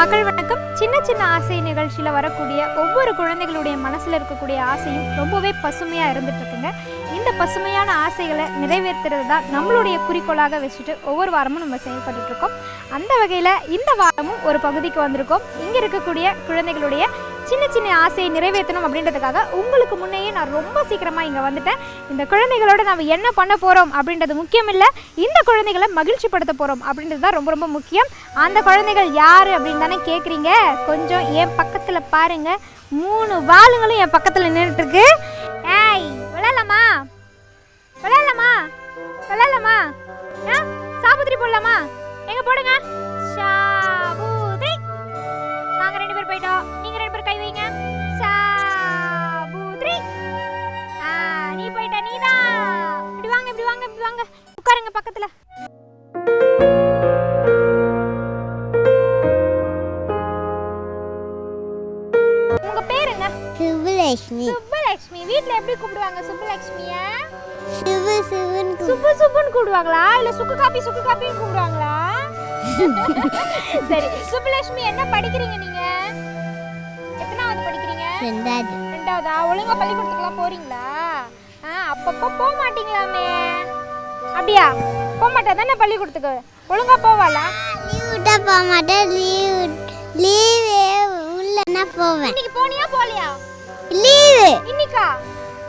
மக்கள் வணக்கம். சின்ன சின்ன ஆசை நிகழ்ச்சியில் வரக்கூடிய ஒவ்வொரு குழந்தைகளுடைய மனசில் இருக்கக்கூடிய ஆசையும் ரொம்பவே பசுமையாக இருந்துட்டு இருக்குங்க இந்த பசுமையான ஆசைகளை நிறைவேற்றுறது தான் நம்மளுடைய குறிக்கோளாக வச்சுட்டு ஒவ்வொரு வாரமும் நம்ம செயல்பட்டுட்டு இருக்கோம் அந்த வகையில் இந்த வாரமும் ஒரு பகுதிக்கு வந்திருக்கோம். இங்கே இருக்கக்கூடிய குழந்தைகளுடைய சின்ன சின்ன ஆசையை நிறைவேற்றணும் அப்படின்றதுக்காக உங்களுக்கு முன்னையே நான் ரொம்ப சீக்கிரமாக இங்கே வந்துட்டேன். இந்த குழந்தைகளோட நம்ம என்ன பண்ண போகிறோம் அப்படின்றது முக்கியம் இல்லை இந்த குழந்தைகளை மகிழ்ச்சிப்படுத்த போகிறோம் அப்படின்றது தான் ரொம்ப ரொம்ப முக்கியம். அந்த குழந்தைகள் யார் அப்படின்னு தானே கேட்குறீங்க கொஞ்சம் என் பக்கத்தில் பாருங்கள் மூணு வாளுங்களும் என் பக்கத்தில் நின்றுட்டுருக்கு ஏய் விளையாடலாமா? விளையாடலாமா? விளையாடலாமா? ஆ சாபுத்திரி போடலாமா? எங்க போடுங்க? சாபுத்திரி நாங்க ரெண்டு பேர் போயிட்டோம். நீங்க வாங்க இப்படி வாங்க இப்படி வாங்க. உட்காருங்க பக்கத்துல. உங்க பேர் என்ன? சுபலட்சுமி சுப்புலட்சுமி. வீட்ல எப்படி கூப்பிடுவாங்க சுப்புலட்சுமிய? சிவு சிவன் சுப்பு சுப்புன்னு கூப்பிடுவாங்களா இல்ல சுக்கு காப்பி சுக்கு காப்பின்னு கூப்பிடுவாங்களா சரி சுப்புலட்சுமி என்ன படிக்கிறீங்க நீங்க? எத்தனாவது படிக்கிறீங்க? ரெண்டாவது. ரெண்டாவதா? ஒழுங்கா பள்ளிக்கூடத்துக்குலாம் போறீங்களா? அப்பப்போ போக மாட்டீங்களாமே அப்படியா? போக மாட்டா தானே பள்ளிக்கூடத்துக்கு ஒழுங்கா போவாளா? லீவ் விட்டா போக மாட்டேன் லீவ் லீவே உள்ளனா போவேன். இன்னைக்கு போனியா போலியா லீவு. இன்னைக்கா?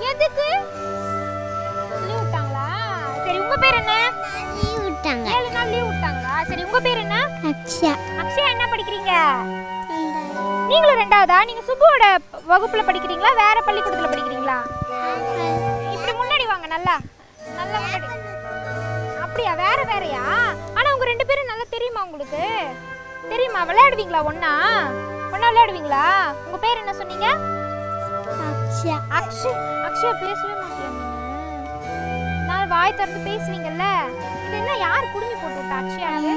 எதுக்கு? லீவ் விட்டாங்களா சரி உங்க பேர் என்ன? லீவ் விட்டாங்க ஏழு நாள் லீவ் விட்டாங்களா சரி உங்க பேர் என்ன? அக்ஷயா. அக்ஷயா என்ன படிக்கிறீங்க? நீங்களும் ரெண்டாவதா? நீங்க சுப்புவோட வகுப்புல படிக்கிறீங்களா? வேற பள்ளிக்கூடத்துல படிக்கிறீங்களா? நல்லா நல்லா அப்படியா? வேற வேறயா? ஆனா உங்க ரெண்டு பேரும் நல்லா தெரியுமா உங்களுக்கு? தெரியுமா? விளையாடுவீங்களா ஒண்ணா? ஒண்ணா விளையாடுவீங்களா? உங்க பேர் என்ன சொன்னீங்க? அக்ஷயா. அக்ஷய் அக்ஷயா பேசவே நீங்க? நான் வாய் திறந்து பேசுவீங்கல்ல? இது என்ன யார் குடுமி போட்டு விட்டா அக்ஷயாக்கு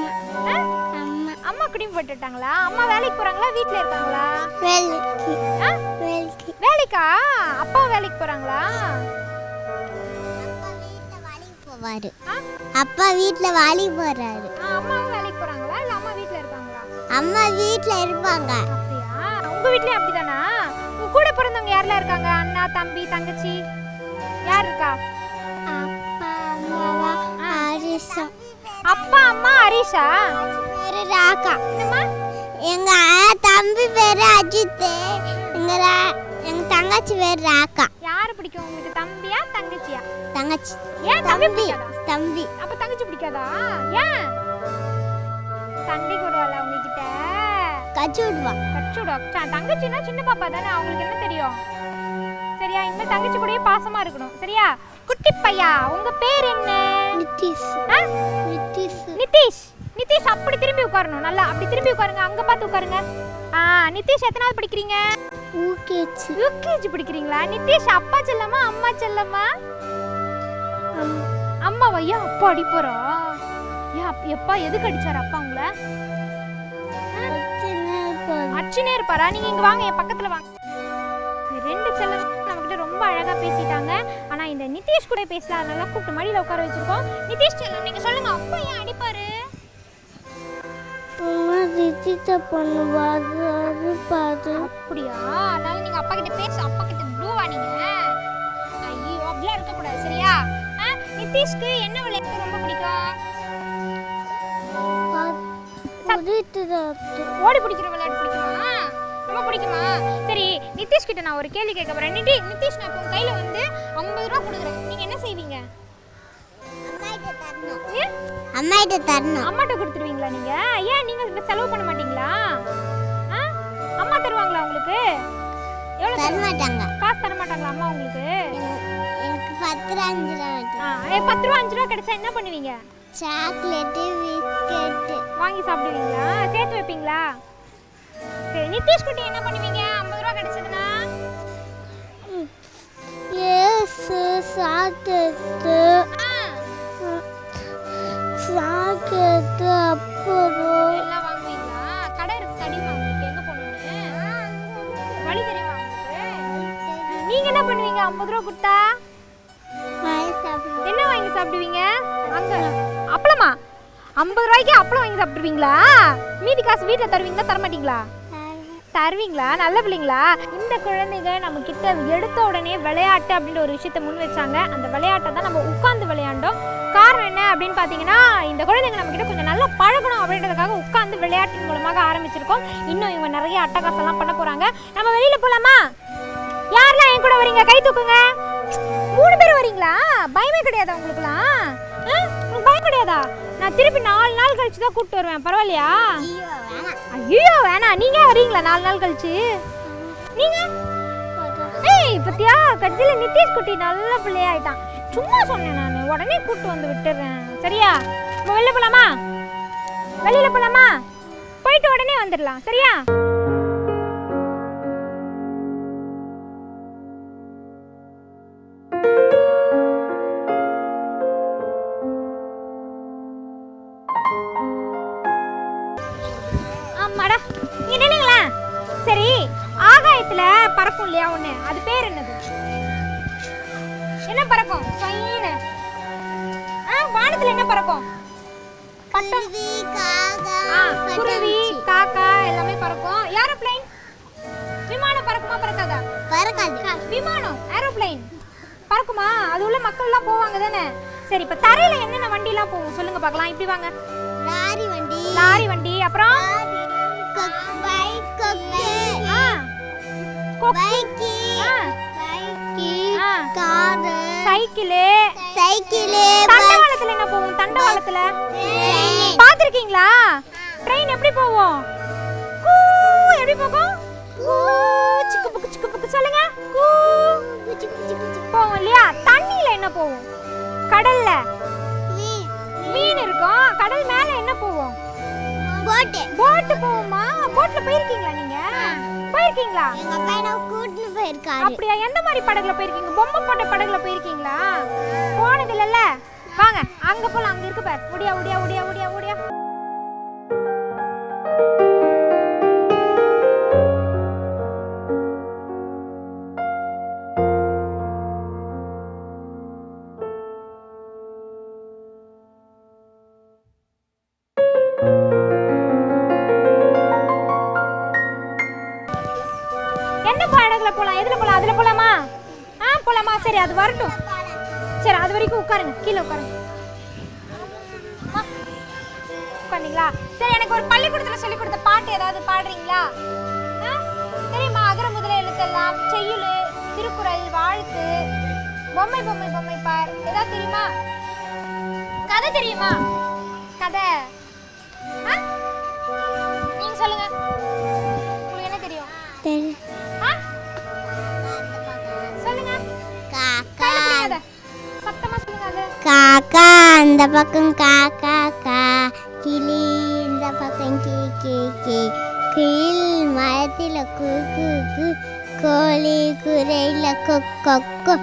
ஆ? அம்மா. அம்மா குடுமி போட்டு விட்டாங்களா அம்மா வேலைக்கு போறாங்களா? வீட்ல இருக்காங்களா? வேலைக்கு. வேலைக்கா? அப்பா வேலைக்கு போறாங்களா? ஆ? அப்பா வீட்ல வாலி போறாரு. ஆ, அம்மாவும் வேலைக்கு போறாங்களா? இல்ல அம்மா வீட்ல அம்மா வீட்ல இருப்பாங்க. அப்படியா? உங்க வீட்லயும் அப்படிதானா? உங்க கூட பிறந்தவங்க யாரெல்லாம் இருக்காங்க? அண்ணா தம்பி தங்கச்சி? யார் இருக்கா? அப்பா அம்மாவா? ஹரிசா அப்பா அம்மா ஹரிஷா? பேரு ராகா. என்னம்மா? எங்க தம்பி பேரு அஜித் எங்க தங்கச்சி பேரு ராகா யாரு பிடிக்கும் உங்களுக்கு? தம்பியா தங்கச்சியா? தங்கச்சி. ஏன் தம்பி தம்பி பிடிக்காதா? தம்பி. அப்ப தங்கச்சி பிடிக்காதா? ஏன்? சண்டைக்கு வருவாளா உங்ககிட்ட. கச்சி விடுவா. கச்சுடா தங்கச்சின்னா சின்ன பாப்பா தானே அவங்களுக்கு என்ன தெரியும்? சரியா? இந்த தங்கச்சி கூடயே பாசமா இருக்கணும். சரியா? குட்டி பையா உங்க பேர் என்ன? நித்திஷ். ஆ? நித்திஷ். நிதிஷ் நிதிஷ் அப்படி திரும்பி உட்காரணும். நல்லா அப்படி திரும்பி உட்காருங்க. அங்க பார்த்து உட்காருங்க. ஆ நிதிஷ் எத்தனாவது படிக்கிறீங்க? ஊக்கேச்சு யூகேஜி படிக்கிறீங்களா? நிதிஷ் அப்பா செல்லமா அம்மா செல்லமா? அம்மாவா? ஏன் அப்பா அடிப்போறா ஏன் எப்பா எதுக்கு அடிச்சாரு அப்பா உங்களை? அச்சுனே இருப்பாரா. நீங்க இங்க வாங்க என் பக்கத்துல வாங்க. ரெண்டு செல்லம் நம்மகிட்ட ரொம்ப அழகா பேசிட்டாங்க. ஆனா இந்த நிதிஷ் கூட பேசலாம் அதனால கூப்பிட்டு மடியில உட்கார வச்சிருக்கோம். நிதிஷ் செல்லம் நீங்க சொல்லுங்க அப்பா ஏன் அடிப்பாரு திட்டிட்ட பண்ணுவா அது பாரு அப்படியா? அதனால நீங்க அப்பா கிட்ட பேச அப்பா கிட்ட ப்ளூவா நீங்க. ஐயோ அப்படிலாம் இருக்க கூடாது சரியா நிதிஷ்க்கு என்ன விளையாட்டு ரொம்ப பிடிக்கும். ஓடி பிடிக்கிற விளையாட்டு பிடிக்குமா? ரொம்ப பிடிக்குமா? சரி நிதிஷ் கிட்ட நான் ஒரு கேள்வி கேட்க போறேன். நிதி நிதிஷ் நான் இப்போ உங்க கையில வந்து ஐம்பது ரூபா கொடுக்குறேன். நீங்க என்ன செய்வீங்க? ஏன்? அம்மாகிட்ட தரணும். அம்மாட்ட கொடுத்துருவீங்களா நீங்க? ஏன் நீங்க செலவு பண்ண மாட்டாங்க காசு தர மாட்டாங்களா அம்மா உங்களுக்கு? எனக்கு பத்து ரூபா அஞ்சு ரூபா ஆ, ஏ, பத்து ரூபா அஞ்சு ரூபா கிடைச்சா என்ன பண்ணுவீங்க? Chocolate biscuit. வாங்கி சாப்பிடுவீங்களா? சேர்த்து வைப்பீங்களா? சரி நிதிஷ் குட்டி என்ன பண்ணுவீங்க? ஐம்பது ரூபா கிடைச்சதுன்னா? ஏசு சாக்லேட்டு. சாக்லேட்டு அப்புறம் ஐம்பது ரூபா கொடுத்தா? சாப்பிடுவோம். என்ன வாங்கி சாப்பிடுவீங்க? அங்க அப்பளமா? ஐம்பது ரூபாய்க்கு அப்பளம் வாங்கி சாப்பிட்டுருவீங்களா? மீதி காசு வீட்டில் தருவீங்களா தர மாட்டீங்களா தருவீங்களா? நல்ல பிள்ளைங்களா? இந்த குழந்தைங்க நம்ம கிட்ட எடுத்த உடனே விளையாட்டு அப்படின்ற ஒரு விஷயத்த முன் வச்சாங்க. அந்த விளையாட்டை தான் நம்ம உட்கார்ந்து விளையாண்டோம். காரணம் என்ன அப்படின்னு பார்த்தீங்கன்னா இந்த குழந்தைங்க நம்ம கிட்ட கொஞ்சம் நல்லா பழகணும் அப்படின்றதுக்காக உட்கார்ந்து விளையாட்டின் மூலமாக ஆரம்பிச்சிருக்கோம். இன்னும் இவங்க நிறைய அட்டகாசம்லாம் பண்ண போறாங்க. நம்ம வெளியில போலாமா? யாரெல்லாம் கூட வரீங்க? கை தூக்குங்க. மூணு பேர் வரீங்களா? பயமே கிடையாதா உங்களுக்குலாம் உங்களுக்கு பயம் கிடையாதா? நான் திருப்பி நாலு நாள் கழிச்சு தான் கூப்பிட்டு வருவேன். பரவாயில்லையா? ஐயோ வேணாம் நீங்க வரீங்களா நாலு நாள் கழிச்சு? நீங்க? ஏய் பத்தியா? கட்சியில நிதிஷ் குட்டி நல்ல பிள்ளையாயிட்டான். சும்மா சொன்னேன் நான். உடனே கூப்பிட்டு வந்து விட்டுறேன். சரியா? இப்போ வெளில போலாமா? வெளியில போலாமா? போயிட்டு உடனே வந்துடலாம். சரியா? பறக்கும். குருவி காக்கா ஆ குருவி காக்கா எல்லாமே பறக்கும். ஏரோப்ளேன். விமானம் பறக்குமா பறக்காதா? பறக்காது. விமானம் ஏரோப்ளேன். பறக்குமா? அது உள்ள மக்கள் எல்லாம் போவாங்க தானே. சரி இப்ப தரையில என்னென்ன வண்டி எல்லாம் போகும் சொல்லுங்க பார்க்கலாம். இப்படி வாங்க. லாரி வண்டி. லாரி வண்டி அப்புறம்? பைக் கொக்கு. ஆ. கொக்கு. Car cycle. சைக்கிளு. தண்டவாளத்துல என்ன போகும் தண்டவாளத்துல. பாத்திருக்கீங்களா? ட்ரெயின் எப்படி போகும் கூ எப்படி போகும்? கூ சிக்கு புக்கு சிக்கு புக்கு. சொல்லுங்க. கூ. இல்லையா? தண்ணியில என்ன போகும் கடல்ல. மீன் இருக்கும். கடல் மேல என்ன போகும் போட்டு. போட்டு போகுமா போட்ல போயிருக்கீங்களா நீங்க? போயிருக்கீங்களா? எங்க அப்பா என்ன கூட்டிட்டு போயிருக்காரு. அப்படியா? எந்த மாதிரி படகுல போயிருக்கீங்க? பொம்மை போட்ட படகுல போயிருக்கீங்களா? போனது இல்லைல்ல வாங்க அங்க போலாம் அங்க இருக்கு பார். ஒடியா ஒடியா ஒடியா ஒடியா ஒடியா சரி அது வரட்டும். சரி அது வரைக்கும் உட்காருங்க. கீழே உட்காருங்க. உட்காந்தீங்களா? சரி எனக்கு ஒரு பள்ளிக்கூடத்துல சொல்லி கொடுத்த பாட்டு ஏதாவது பாடுறீங்களா? தெரியுமா? அகர முதல எழுத்தெல்லாம் செய்யுள் திருக்குறள் வாழ்த்து. பொம்மை பொம்மை பொம்மை பார். ஏதாவது தெரியுமா? கதை தெரியுமா? கதை. ஆ? நீங்க சொல்லுங்க. காக்கா அந்த பக்கம் காக்கா கா கிளி இந்த பக்கம் கீ கீ கீ கீழ் மரத்தில் கு கு கு கோழி குரையில் கொக்கொக்கோ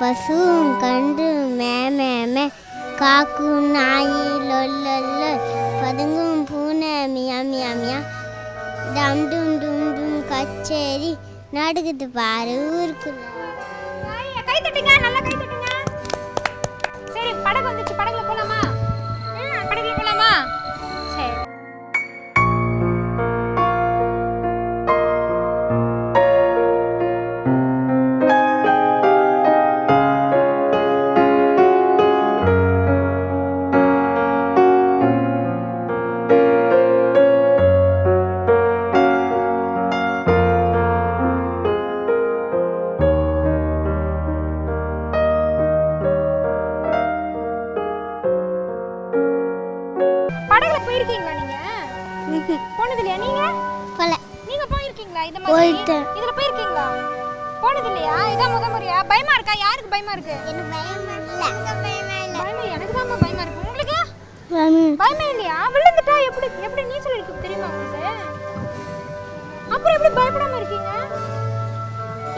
பசுவும் கண்டு மே மே மே காக்கும் நாயி லொல்லொல்ல பதுங்கும் பூனை மியா மியா மியா டம் டும் டும் டும் கச்சேரி நடக்குது பாரு ஊருக்குள்ள கை தட்டுங்க படகு வந்துச்சு. படகுல போலாமா? இருக்கா? யாருக்கு பயமா இருக்கு? எனக்கு பயமா இல்ல. பயமா இல்ல. பயமா எனக்கு தான் பயமா இருக்கு. உங்களுக்கு? பயமே இல்லையா? விழுந்துட்டா எப்படி எப்படி நீச்சல் அடிக்க தெரியுமா உங்களுக்கு? அப்புறம் எப்படி பயப்படாம இருக்கீங்க?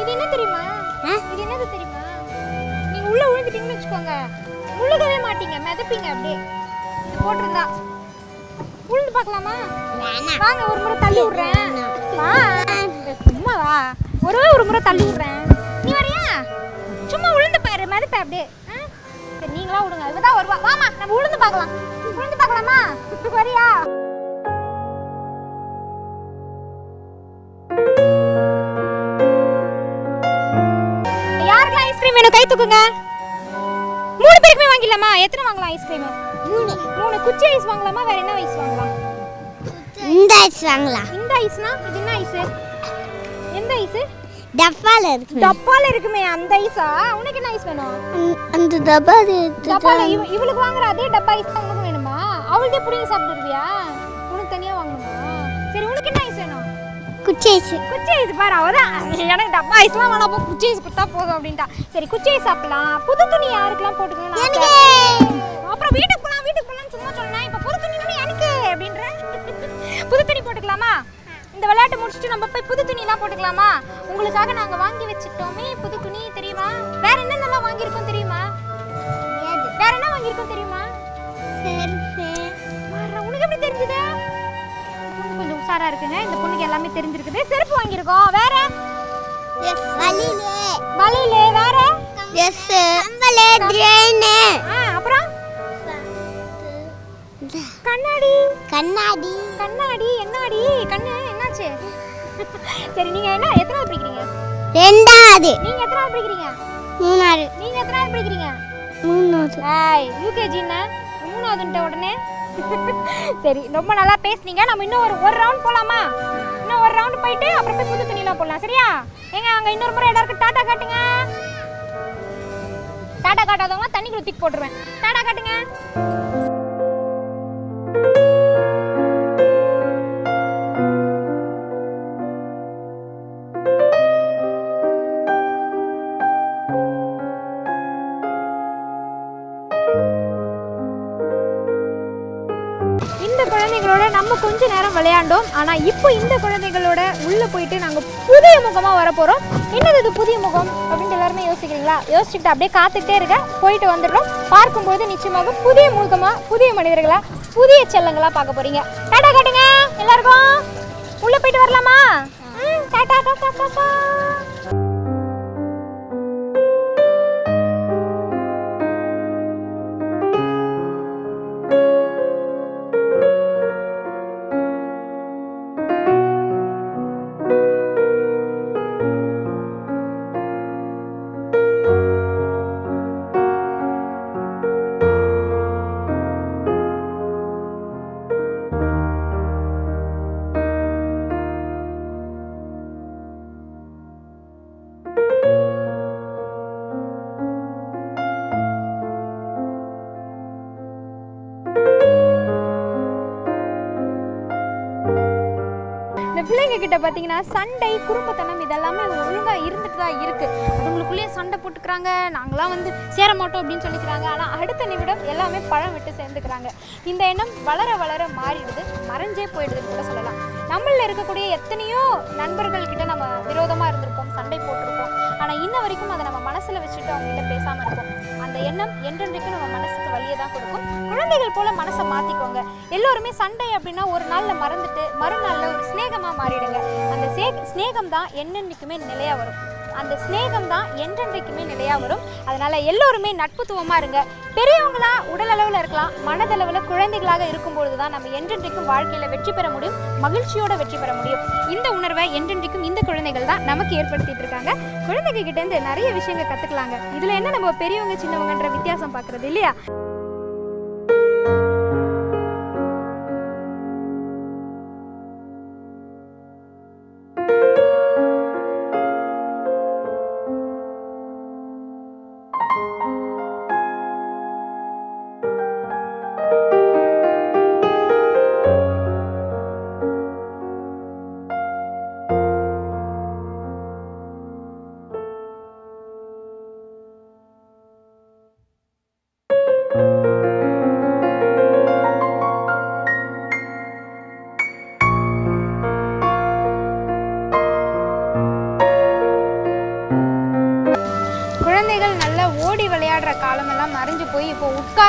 இது என்ன தெரியுமா? இது என்னது தெரியுமா? நீங்க உள்ள விழுந்துட்டீங்கன்னு வச்சுக்கோங்க. முழுகவே மாட்டீங்க. மிதப்பீங்க அப்படியே. இது போட்டிருந்தா. உழுந்து பார்க்கலாமா? வாங்க ஒரு முறை தள்ளி விடுறேன். வா. சும்மா வா. ஒரே ஒரு முறை தள்ளி விடுறேன். சும்மா உளுந்து பாரு மதிப்ப அப்படியே? சரி நீங்களா விடுங்க இவதான் வருவா. வாமா நம்ம உளுந்து பார்க்கலாம். உளுந்து பார்க்கலாமா? வரியா? யாருக்கெல்லாம் ஐஸ்கிரீம் வேணும்? கை தூக்குங்க. மூணு பேருக்குமே வாங்கிடலாமா? எத்தனை வாங்கலாம் ஐஸ்கிரீம் மூணு. மூணு. குச்சி ஐஸ் வாங்கலாமா? வேற என்ன ஐஸ் வாங்கலாம்? இந்த ஐஸ் வாங்கலாம். இந்த ஐஸ்னா இது என்ன ஐஸ் எந்த ஐஸ் டப்பால இருக்கு டப்பால இருக்குமே அந்த ஐஸா? உனக்கு என்ன ஐஸ் வேணும்? அந்த டப்பா டப்பால இவ இவளுக்கு வாங்குற அதே டப்பா ஐஸ் தான் உனக்கு வேணுமா? அவள்கிட்ட புடிங்கி சாப்பிட்டுருவியா? உனக்கு தனியா வாங்கணுமா? சரி உனக்கு என்ன ஐஸ் வேணும்? குச்சி ஐஸ். குச்சி ஐஸ் பாரு அவதான். எனக்கு டப்பா ஐஸ்லாம் வேணாம் போ. குச்சி ஐஸ் கொடுத்தா போதும் அப்படின்ட்டா. சரி குச்சி ஐஸ் சாப்பிடலாம். புது துணி யாருக்கெல்லாம் போட்டுக்கணும்? அப்புறம் வீட்டுக்கு போலாம் வீட்டுக்கு போலாம்னு சும்மா சொன்னேன். இப்போ புது துணி எனக்கு அப்படின்ற. புது துணி போட்டுக்கலாமா? இந்த விளையாட்டு முடிச்சுட்டு நம்ம போய் புது துணிலாம் போட்டுக்கலாமா? உங்களுக்காக நாங்க வாங்கி வச்சுட்டோமே புது துணி தெரியுமா? வேற என்னென்னலாம் வாங்கியிருக்கோம் தெரியுமா? வேற என்ன வாங்கியிருக்கோம் தெரியுமா? உனக்கு எப்படி தெரிஞ்சது? கொஞ்சம் உஷாரா இருக்குங்க. இந்த பொண்ணுக்கு எல்லாமே தெரிஞ்சிருக்குது. செருப்பு வாங்கியிருக்கோம். வேற? வலிலே வலையில. வேற? எஸ். ட்ரெயின். ஆ, அப்புறம்? கண்ணாடி. கண்ணாடி. கண்ணாடி. என்னாடி? கண்ணு. என்னாச்சு சரி நீங்க என்ன எத்தனாவது படிக்கிறீங்க? ரெண்டாவது. நீங்க எத்தனாவது படிக்கிறீங்க? மூணாவது. நீங்க எத்தனாவது படிக்கிறீங்க? மூணாவது. ஏய் யூகேஜி என்ன? மூணாவதுன்ட்ட உடனே. சரி ரொம்ப நல்லா பேசுனீங்க. நம்ம இன்னும் ஒரு ஒரு ரவுண்ட் போலாமா? இன்னும் ஒரு ரவுண்ட் போயிட்டு அப்புறம் போய் புது துணிலாம் போடலாம். சரியா? ஏங்க அங்க இன்னொரு முறை எல்லாருக்கும் டாட்டா காட்டுங்க. டாட்டா காட்டாதவங்க தண்ணிக்குள்ள தூக்கி போட்டுருவேன். டாட்டா காட்டுங்க. விளையாண்டோம். ஆனா இப்போ இந்த குழந்தைகளோட உள்ள போயிட்டு நாங்க புதிய முகமா வர போறோம். என்னது இது புதிய முகம் அப்படின்னு எல்லாருமே யோசிக்கிறீங்களா? யோசிச்சுட்டு அப்படியே காத்துக்கிட்டே இருக்க போயிட்டு வந்துடுறோம். பார்க்கும்போது நிச்சயமாக புதிய முகமா புதிய மனிதர்களா புதிய செல்லங்களா பார்க்க போறீங்க. டாடா காட்டுங்க எல்லாருக்கும். உள்ள போயிட்டு வரலாமா? ம், டாடா டாடா. கிட்ட பார்த்தீங்கன்னா சண்டை குறும்புத்தனம் இதெல்லாமே ஒழுங்காக இருந்துட்டு தான் இருக்குது அதுங்களுக்குள்ளேயே சண்டை போட்டுக்கிறாங்க. நாங்களாம் வந்து சேர மாட்டோம் அப்படின்னு சொல்லிக்கிறாங்க. ஆனால் அடுத்த நிமிடம் எல்லாமே பழம் விட்டு சேர்ந்துக்கிறாங்க. இந்த எண்ணம் வளர வளர மாறிடுது. மறைஞ்சே போயிடுதுன்னு கூட சொல்லலாம். நம்மளில் இருக்கக்கூடிய எத்தனையோ நண்பர்கள் கிட்ட நம்ம விரோதமாக இருந்திருப்போம் சண்டை போட்டிருப்போம். ஆனால் இன்ன வரைக்கும் அதை நம்ம மனசில் வச்சுட்டு அவங்ககிட்ட பேசாமல் இருப்போம். அந்த எண்ணம் என்றென்றைக்கும் நம்ம மனசுக்கு வழியை தான் கொடுக்கும். குழந்தைகள் போல மனசை மாற்றிக்கோங்க எல்லோருமே சண்டை அப்படின்னா ஒரு நாளில் மறந்துட்டு மறுநாள்ல ஒரு சிநேகமா மாறிடுங்க. அந்த சே சிநேகம் தான் என்னென்னைக்குமே நிலையாக வரும். அந்த சிநேகம் தான் என்றென்றைக்குமே நிலையா வரும். அதனால எல்லோருமே நட்புத்துவமா இருங்க. பெரியவங்களா உடல் அளவில் இருக்கலாம். மனதளவில் குழந்தைகளாக இருக்கும்பொழுது தான் நம்ம என்றென்றைக்கும் வாழ்க்கையில் வெற்றி பெற முடியும். மகிழ்ச்சியோட வெற்றி பெற முடியும். இந்த உணர்வை என்றென்றைக்கும் இந்த குழந்தைகள் தான் நமக்கு ஏற்படுத்திட்டு இருக்காங்க. குழந்தைங்க கிட்டேருந்து நிறைய விஷயங்கள் கத்துக்கலாங்க. இதுல என்ன நம்ம பெரியவங்க சின்னவங்கன்ற வித்தியாசம் பார்க்குறது இல்லையா?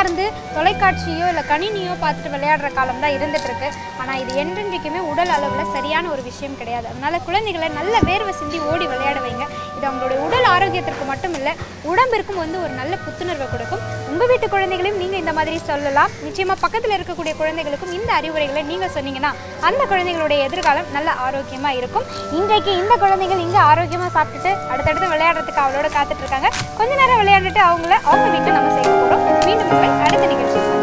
இப்போ வந்து தொலைக்காட்சியோ இல்லை கணினியோ பார்த்துட்டு விளையாடுற காலம் தான் இருந்துகிட்ருக்கு ஆனால் இது என்றென்றைக்குமே உடல் அளவில் சரியான ஒரு விஷயம் கிடையாது. அதனால் குழந்தைகளை நல்ல வேர்வை சிந்தி ஓடி விளையாட வைங்க. இது அவங்களுடைய உடல் ஆரோக்கியத்திற்கு மட்டும் இல்லை உடம்பிற்கும் வந்து ஒரு நல்ல புத்துணர்வை கொடுக்கும். உங்கள் வீட்டு குழந்தைகளையும் நீங்கள் இந்த மாதிரி சொல்லலாம். நிச்சயமாக பக்கத்தில் இருக்கக்கூடிய குழந்தைகளுக்கும் இந்த அறிவுரைகளை நீங்கள் சொன்னீங்கன்னா அந்த குழந்தைகளுடைய எதிர்காலம் நல்ல ஆரோக்கியமாக இருக்கும். இன்றைக்கு இந்த குழந்தைகள் இங்கே ஆரோக்கியமாக சாப்பிட்டுட்டு அடுத்தடுத்து விளையாடுறதுக்கு அவளோட காத்துட்டு இருக்காங்க. கொஞ்ச நேரம் விளையாண்டுட்டு அவங்கள அவங்க வீட்டில் நம்ம செய்ய போகிறோம் மீண்டும் உங்களை அடுத்த நிகழ்ச்சி